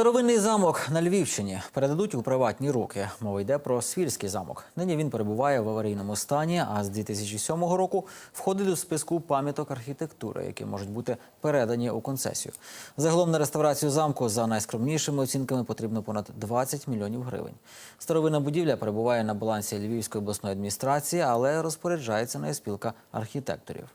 Старовинний замок на Львівщині передадуть у приватні руки. Мова йде про Свірський замок. Нині він перебуває в аварійному стані, а з 2007 року входить до списку пам'яток архітектури, які можуть бути передані у концесію. Загалом на реставрацію замку за найскромнішими оцінками потрібно понад 20 мільйонів гривень. Старовинна будівля перебуває на балансі Львівської обласної адміністрації, але розпоряджається нею спілка архітекторів.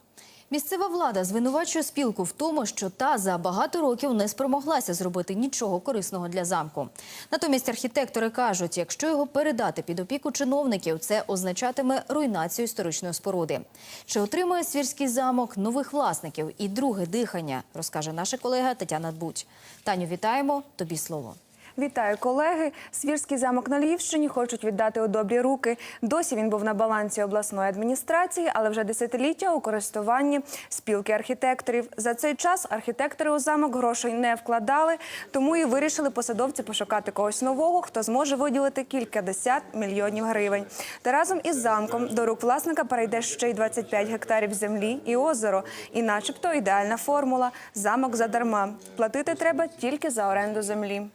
Місцева влада звинувачує спілку в тому, що та за багато років не спромоглася зробити нічого корисного для замку. Натомість архітектори кажуть, якщо його передати під опіку чиновників, це означатиме руйнацію історичної споруди. Чи отримує свірський замок нових власників і друге дихання, розкаже наша колега Тетяна Дбуть. Таню, вітаємо. Тобі слово. Вітаю, колеги. Свірський замок на Львівщині хочуть віддати у добрі руки. Досі він був на балансі обласної адміністрації, але вже десятиліття у користуванні спілки архітекторів. За цей час архітектори у замок грошей не вкладали, тому і вирішили посадовці пошукати когось нового, хто зможе виділити кількадесят мільйонів гривень. Та разом із замком до рук власника перейде ще й 25 гектарів землі і озеро. І, начебто, ідеальна формула замок задарма. Платити треба тільки за оренду землі.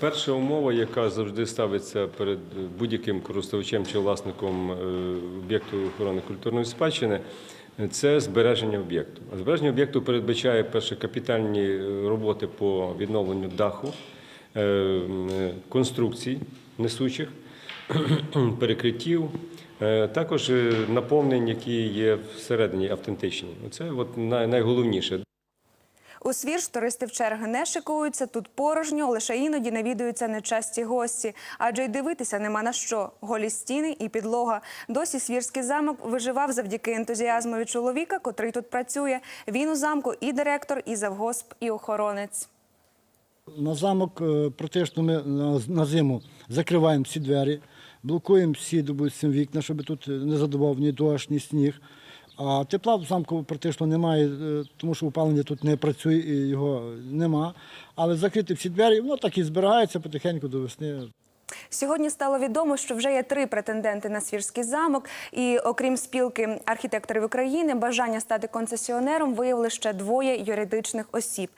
Перша умова, яка завжди ставиться перед будь-яким користувачем чи власником е, об'єкту охорони культурної спадщини, це збереження об'єкту. Збереження об'єкту передбачає перше капітальні е, роботи по відновленню даху, е, конструкцій несучих, перекриттів. Також наповнень, які є всередині автентичні. Це от найголовніше. У Свірж туристи в черги не шикуються, тут порожньо, лише іноді навідуються нечасті гості. Адже й дивитися нема на що. Голі стіни і підлога. Досі Свірський замок виживав завдяки ентузіазмові чоловіка, котрий тут працює. Він у замку і директор, і завгосп, і охоронець. На замок е, практично ми на зиму закриваємо всі двері, блокуємо всі допустим, вікна, щоб тут не задував ні дощ, ні сніг. А тепла в замку практично немає, е, тому що опалення тут не працює і його нема. Але закрити всі двері, воно так і збирається потихеньку до весни. Сьогодні стало відомо, що вже є три претенденти на Свірський замок. І окрім спілки архітекторів України, бажання стати концесіонером виявили ще двоє юридичних осіб.